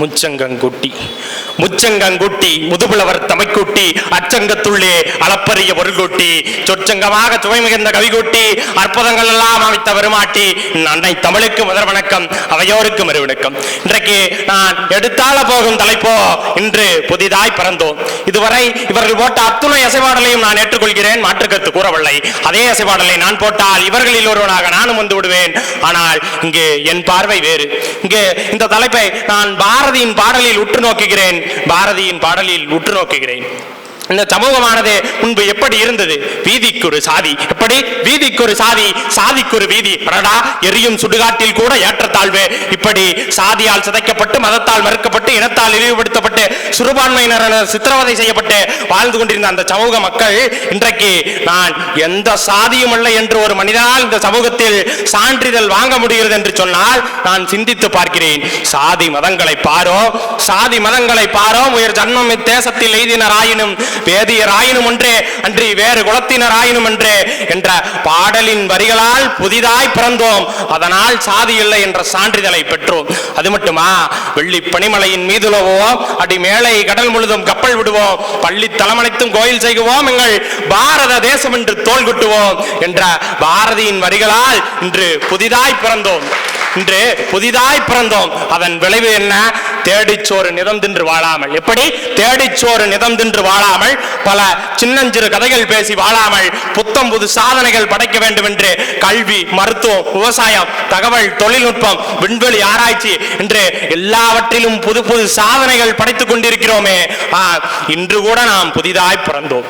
முச்சங்கங்குட்டி. முச்சங்கங்குட்டி முதுபுலவர் தமைக்குட்டி அச்சங்கத்துள்ளே அளப்பரிய பொருள்கூட்டி சொச்சங்கமாக சுவை மிகுந்த கவிகூட்டி அற்புதங்கள் எல்லாம் அமைத்த பெருமாட்டி அன்னை தமிழுக்கு முதல் வணக்கம் அவையோருக்கு மறுவணக்கம். இன்றைக்கு நான் எடுத்தால போகும் தலைப்போ இன்று புதிதாய் பிறந்தோம். இதுவரை இவர்கள் போட்ட அத்துணை அசைபாடலையும் நான் ஏற்றுக்கொள்கிறேன் மாற்றுக்கருத்து கூறவில்லை. அதே அசைபாடலை நான் போட்டால் இவர்களில் ஒருவனாக நானும் வந்து விடுவேன். ஆனால் இங்கே என் பார்வை வேறு. இங்கே இந்த தலைப்பை நான் பாரதியின் பாடலில் உற்று நோக்குகிறேன். பாரதியின் பாடலில் உற்று நோக்குகிறேன். இந்த சமூகமானது முன்பு எப்படி இருந்தது? வீதிக்கு ஒரு சாதி. எப்படி? வீதிக்கு ஒரு சாதி சாதிக்கு ஒரு வீதி. அடடா எரியும் சுடுகாட்டில் கூட ஏற்றத்தாழ்வு. இப்படி சாதியால் சிதைக்கப்பட்டு மதத்தால் மறுக்கப்பட்டு இனத்தால் இழிவுபடுத்தப்பட்டு சிறுபான்மையினர் சித்திரவதை செய்யப்பட்டு வாழ்ந்து கொண்டிருந்த அந்த சமூக மக்கள் இன்றைக்கு நான் எந்த சாதியும் அல்ல என்று ஒரு மனிதனால் இந்த சமூகத்தில் சான்றிதழ் வாங்க முடிகிறது என்று சொன்னால் நான் சிந்தித்து பார்க்கிறேன். சாதி மதங்களை பாரோ சாதி மதங்களை பாரோ உயர் ஜன்மம் இத்தேசத்தில் எய்தினர் ஆயினும் வேதியர் ஆயினும் ஒன்றே அன்றி வேறு குலத்தினர் ஆயினும் ஒன்றே என்ற பாடலின் வரிகளால் புதிதாய் பிறந்தோம். அதனால் சாதி இல்லை என்ற சான்றிதழை பெற்றோம். அது மட்டுமா? வெள்ளி பனிமலையின் மீதுலவோம் அடி மேலை கடல் முழுதும் கப்பல் விடுவோம். பள்ளி தலமனைத்தும் கோயில் செய்குவோம். எங்கள் பாரத தேசம் என்று தோல் குட்டுவோம் என்ற பாரதியின் வரிகளால் இன்று புதிதாய் பிறந்தோம். இன்று புதிதாய் பிறந்தோம். அதன் விளைவு என்ன? தேடிச்சோறு நிதம் தின்று வாழாமல். எப்படி? தேடிச்சோறு நிதம் தின்று வாழாமல் பல சின்னஞ்சிறு கதைகள் பேசி வாழாமல் புத்தம் புது சாதனைகள் படைக்க வேண்டும் என்று கல்வி மருத்துவம் விவசாயம் தகவல் தொழில்நுட்பம் விண்வெளி ஆராய்ச்சி என்று எல்லாவற்றிலும் புது புது சாதனைகள் படைத்துக் கொண்டிருக்கிறோமே. ஆ, இன்று கூட நாம் புதிதாய் பிறந்தோம்.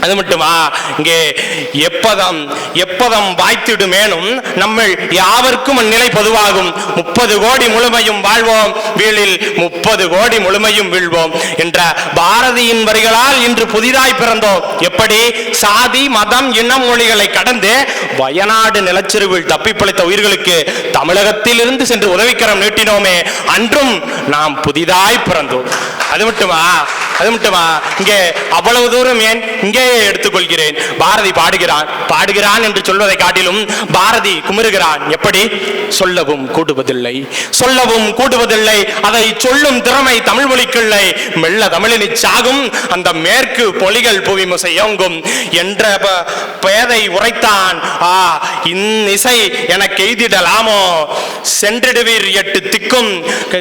அது மட்டுமா? இங்கே எப்பதம் எப்பதம் வாய்த்திடுமேனும் நம்ம யாவருக்கும் அந்நிலை பொதுவாகும். முப்பது கோடி முழுமையும் வாழ்வோம் வீழில் முப்பது கோடி முழுமையும் வீழ்வோம் என்ற பாரதியின் வரிகளால் இன்று புதிதாய் பிறந்தோம். எப்படி? சாதி மதம் இனம் மொழிகளை கடந்து வயநாடு நிலச்சரிவில் தப்பி பிழைத்த உயிர்களுக்கு தமிழகத்தில் இருந்து சென்று உதவிக்கரம் நீட்டினோமே. அன்றும் நாம் புதிதாய் பிறந்தோம். அது மட்டுமா? அது மட்டுமா இங்கே அவ்வளவு தூரம் ஏன் இங்கேயே எடுத்துக்கொள்கிறேன். பாரதி பாடுகிறான். பாடுகிறான் என்று சொல்வதை காட்டிலும் பாரதி குமுறுகிறான். எப்படி? சொல்லவும் கூடுவதில்லை. சொல்லவும் கூடுவதில்லை. அதை சொல்லும் திறமை தமிழ் மொழிக்கில்லை மெல்ல தமிழினி சாகும். அந்த மேற்கு பொலிகள் புவி இயங்கும் என்ற பேதை உரைத்தான். ஆ இன்னிசை எனக்கு எய்திடலாமோ? சென்றிடுவீர் எட்டு திக்கும்.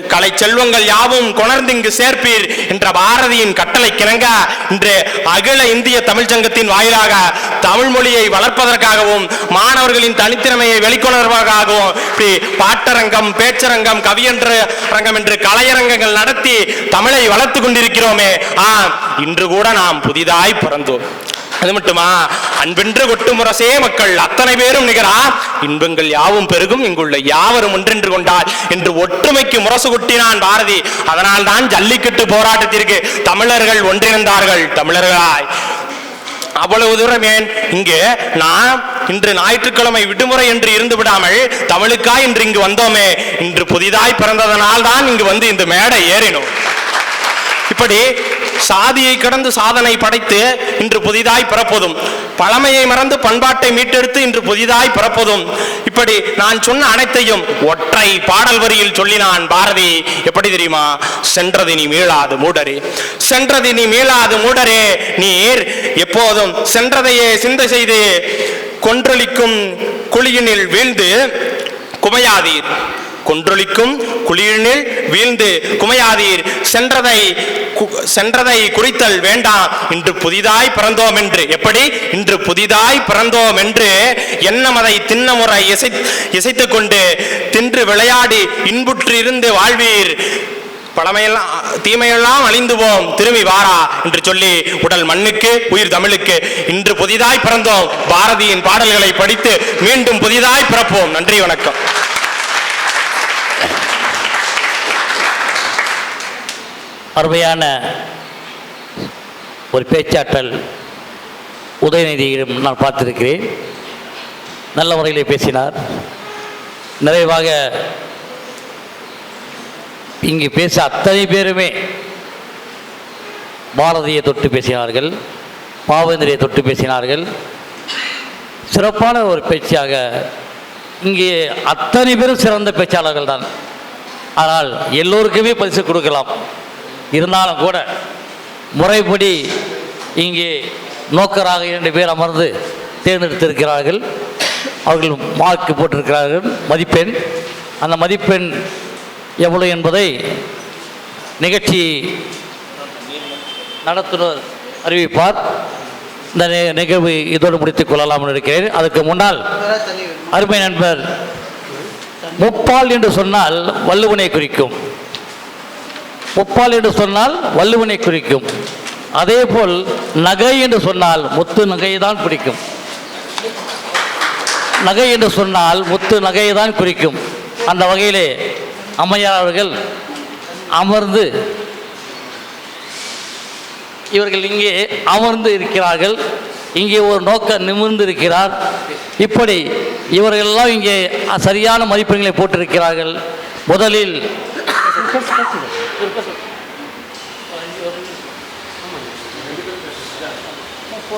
கலை செல்வங்கள் யாவும் கொணர்ந்திங்கு சேர்ப்பீர் என்ற பாரதியின் கட்டளை கிணங்க இன்று அகில இந்திய தமிழ் சங்கத்தின் வாயிலாக தமிழ் மொழியை வளர்ப்பதற்காகவும் மாணவர்களின் தனித்திறமையை வெளிக்கொணர்வதற்காகவும் இப்படி பாட்டரங்கம் பேச்சரங்கம் கவியன்ற அரங்கம் என்று கலையரங்கங்கள் நடத்தி தமிழை வளர்த்து கொண்டிருக்கிறோமே. ஆ இன்று கூட நாம் புதிதாய் பிறந்தோம். அது மட்டுமா? அன்பென்று கொட்டு முரசே மக்கள். அத்தனை பேரும் நிகரா? இன்பங்கள் யாவும் பெருகும். இங்குள்ள யாவரும் ஒன்றென்று கொண்டால் என்று ஒற்றுமைக்கு முரசு கொட்டினான் பாரதி. அதனால் தான் ஜல்லிக்கட்டு போராட்டத்திற்கு தமிழர்கள் ஒன்றிணைந்தார்கள். தமிழர்களாய். அவ்வளவு தூரம் ஏன்? இங்கு நாம் இன்று ஞாயிற்றுக்கிழமை விடுமுறை என்று இருந்து விடாமல் தமிழுக்காய் இன்று இங்கு வந்தோமே? இன்று புதிதாய் பிறந்ததனால் தான் இங்கு வந்து இந்த மேடை ஏறினோம். இப்படி சாதியை கடந்து சாதனை படைத்து இன்று புதிதாய் பிறப்பதும். பழமையை மறந்து பண்பாட்டை மீட்டெடுத்து இன்று புதிதாய் பிறப்பதும். இப்படி நான் சொன்ன அனைத்தையும் ஒற்றை பாடல் வரியில் சொல்லினான் பாரதி. எப்படி தெரியுமா? சென்றது நீ மீளாது மூடரே. சென்றது நீ மீளாது மூடரே. நீர் எப்போதும் சென்றதையே சிந்தை செய்து கொன்றளிக்கும் குழியினில் வீழ்ந்து குமையாதீர். கொன்றொழிக்கும் குளிரினில் வீழ்ந்து குமையாதீர். சென்றதை கு- சென்றதை குறித்தல் வேண்டாம் இன்று புதிதாய் பிறந்தோம் என்று. எப்படி? இன்று புதிதாய் பிறந்தோம் என்று எண்ணமதை முறை இசை இசைத்துக் கொண்டு தின்று விளையாடி இன்புற்றிருந்து வாழ்வீர். பழமையெல்லாம் தீமையெல்லாம் அழிந்துவோம். திரும்பி வாரா என்று சொல்லி உடல் மண்ணுக்கு உயிர் தமிழுக்கு இன்று புதிதாய் பிறந்தோம். பாரதியின் பாடல்களை படித்து மீண்டும் புதிதாய் பிறப்போம். நன்றி வணக்கம். அருமையான ஒரு பேச்சாற்றல் உதயநிதியிடம் நான் பார்த்திருக்கிறேன். நல்ல முறையிலே பேசினார். நிறைவாக இங்கு பேச அத்தனை பேருமே பாரதியை தொட்டு பேசினார்கள் பாவேந்திரியை தொட்டு பேசினார்கள். சிறப்பான ஒரு பேச்சாக இங்கே அத்தனை பேரும் சிறந்த பேச்சாளர்கள் தான் ஆனால் எல்லோருக்குமே பரிசு கொடுக்கலாம். இருந்தாலும் கூட முறைப்படி இங்கே நோக்கராக இரண்டு பேர் அமர்ந்து தேர்ந்தெடுத்திருக்கிறார்கள். அவர்கள் மார்க் போட்டிருக்கிறார்கள். மதிப்பெண். அந்த மதிப்பெண் எவ்வளவு என்பதை நிகழ்ச்சி நடத்துனர் அறிவிப்பார். இந்த நிகழ்வு இதோடு முடித்துக் கொள்ளலாம் இருக்கிறேன். அதுக்கு முன்னால் அருமை நண்பர் முப்பால் என்று சொன்னால் வள்ளுவனை குறிக்கும். ஒப்பால் என்று சொன்னால் வள்ளுவனை குறிக்கும். அதே போல் நகை என்று சொன்னால் முத்து நகையை தான் குறிக்கும். நகை என்று சொன்னால் முத்து நகையை தான் குறிக்கும். அந்த வகையிலே அம்மையார் அவர்கள் அமர்ந்து இவர்கள் இங்கே அமர்ந்து இருக்கிறார்கள். இங்கே ஒரு நோக்க நிமிர்ந்து இருக்கிறார் இப்படி இவர்களெல்லாம் இங்கே சரியான மதிப்பெண்களை போட்டிருக்கிறார்கள். முதலில் 뺐어 뺐어 뺐어